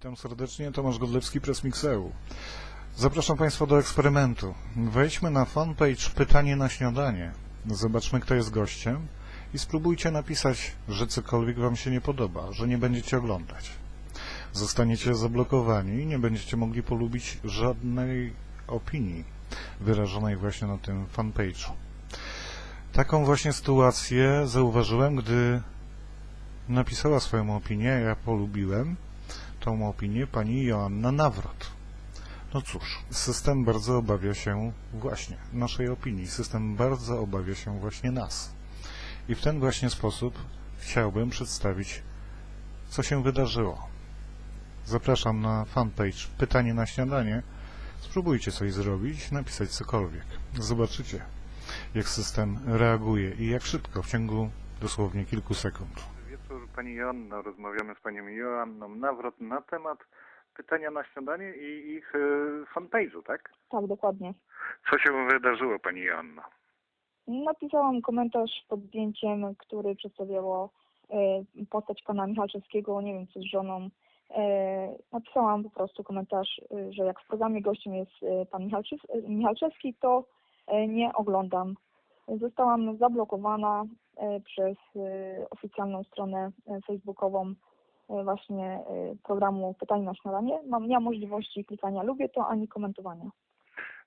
Witam serdecznie, Tomasz Godlewski, Press Mixeu. Zapraszam Państwa do eksperymentu. Wejdźmy na fanpage Pytanie na śniadanie. Zobaczmy, kto jest gościem i spróbujcie napisać, że cokolwiek Wam się nie podoba, że nie będziecie oglądać. Zostaniecie zablokowani i nie będziecie mogli polubić żadnej opinii wyrażonej właśnie na tym fanpage'u. Taką właśnie sytuację zauważyłem, gdy napisała swoją opinię, ja polubiłem tą opinię pani Joanna Nawrot. No cóż, system bardzo obawia się właśnie naszej opinii. System bardzo obawia się właśnie nas. I w ten właśnie sposób chciałbym przedstawić, co się wydarzyło. Zapraszam na fanpage Pytanie na śniadanie. Spróbujcie coś zrobić, napisać cokolwiek. Zobaczycie, jak system reaguje i jak szybko, w ciągu dosłownie kilku sekund. Pani Joanno. Rozmawiamy z Panią Joanną Nawrot na temat pytania na śniadanie i ich e, fanpage'u, tak? Tak, dokładnie. Co się wydarzyło Pani Joanno? Napisałam komentarz pod zdjęciem, który przedstawiało e, postać pana Michalczewskiego, nie wiem co z żoną. E, Napisałam po prostu komentarz, że jak w programie gościem jest pan Michalczyw, e, Michalczewski, to nie oglądam. Zostałam zablokowana przez e, oficjalną stronę e, facebookową e, właśnie e, programu Pytanie na śniadanie. Mam nie mam możliwości klikania lubię to ani komentowania.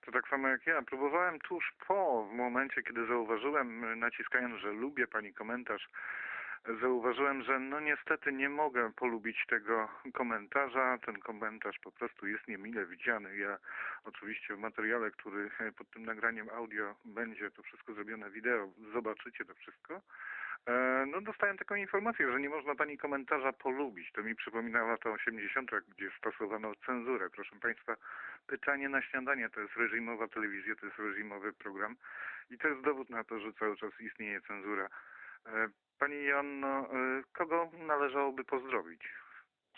To tak samo jak ja. Próbowałem tuż po, w momencie, kiedy zauważyłem, e, naciskając, że lubię Pani komentarz, zauważyłem, że no niestety nie mogę polubić tego komentarza. Ten komentarz po prostu jest niemile widziany. Ja oczywiście w materiale, który e, pod tym nagraniem audio będzie to wszystko zrobione wideo, zobaczycie to wszystko. E, No dostałem taką informację, że nie można pani komentarza polubić. To mi przypomina lata 80., gdzie stosowano cenzurę. Proszę państwa, pytanie na śniadanie to jest reżimowa telewizja, to jest reżimowy program i to jest dowód na to, że cały czas istnieje cenzura. E, Pani Joanno, e, kogo należałoby pozdrowić?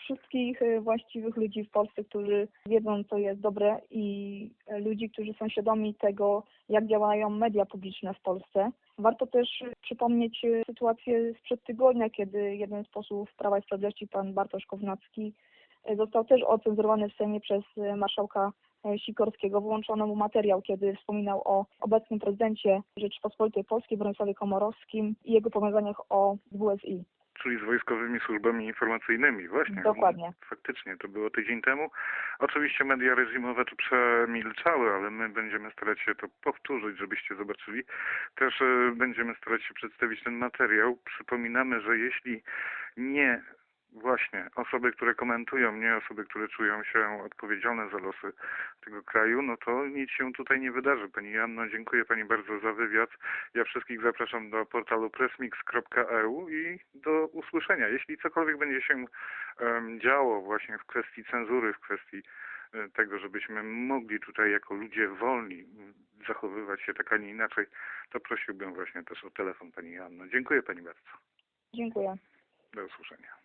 wszystkich e, właściwych ludzi w Polsce, którzy wiedzą, co jest dobre i ludzi, którzy są świadomi tego, jak działają media publiczne w Polsce. Warto też przypomnieć sytuację sprzed tygodnia, kiedy jeden z posłów Prawa i Sprawiedliwości, pan Bartosz Kownacki, został też ocenzurowany w Sejmie przez marszałka Sikorskiego. Wyłączono mu materiał, kiedy wspominał o obecnym prezydencie Rzeczypospolitej Polskiej, Bronisławie Komorowskim i jego powiązaniach o WSI. Czyli z wojskowymi służbami informacyjnymi, właśnie. Dokładnie. Faktycznie, to było tydzień temu. Oczywiście media reżimowe tu przemilczały, ale my będziemy starać się to powtórzyć, żebyście zobaczyli. Też e, będziemy starać się przedstawić ten materiał. Przypominamy, że jeśli nie właśnie osoby, które komentują, nie osoby, które czują się odpowiedzialne za losy tego kraju, no to nic się tutaj nie wydarzy. Pani Janno, dziękuję Pani bardzo za wywiad. Ja wszystkich zapraszam do portalu pressmix.eu i do usłyszenia. Jeśli cokolwiek będzie się em, działo właśnie w kwestii cenzury, w kwestii e, tego, żebyśmy mogli tutaj jako ludzie wolni zachowywać się tak, a nie inaczej, to prosiłbym właśnie też o telefon Pani Janno. Dziękuję Pani bardzo. Dziękuję. Do usłyszenia.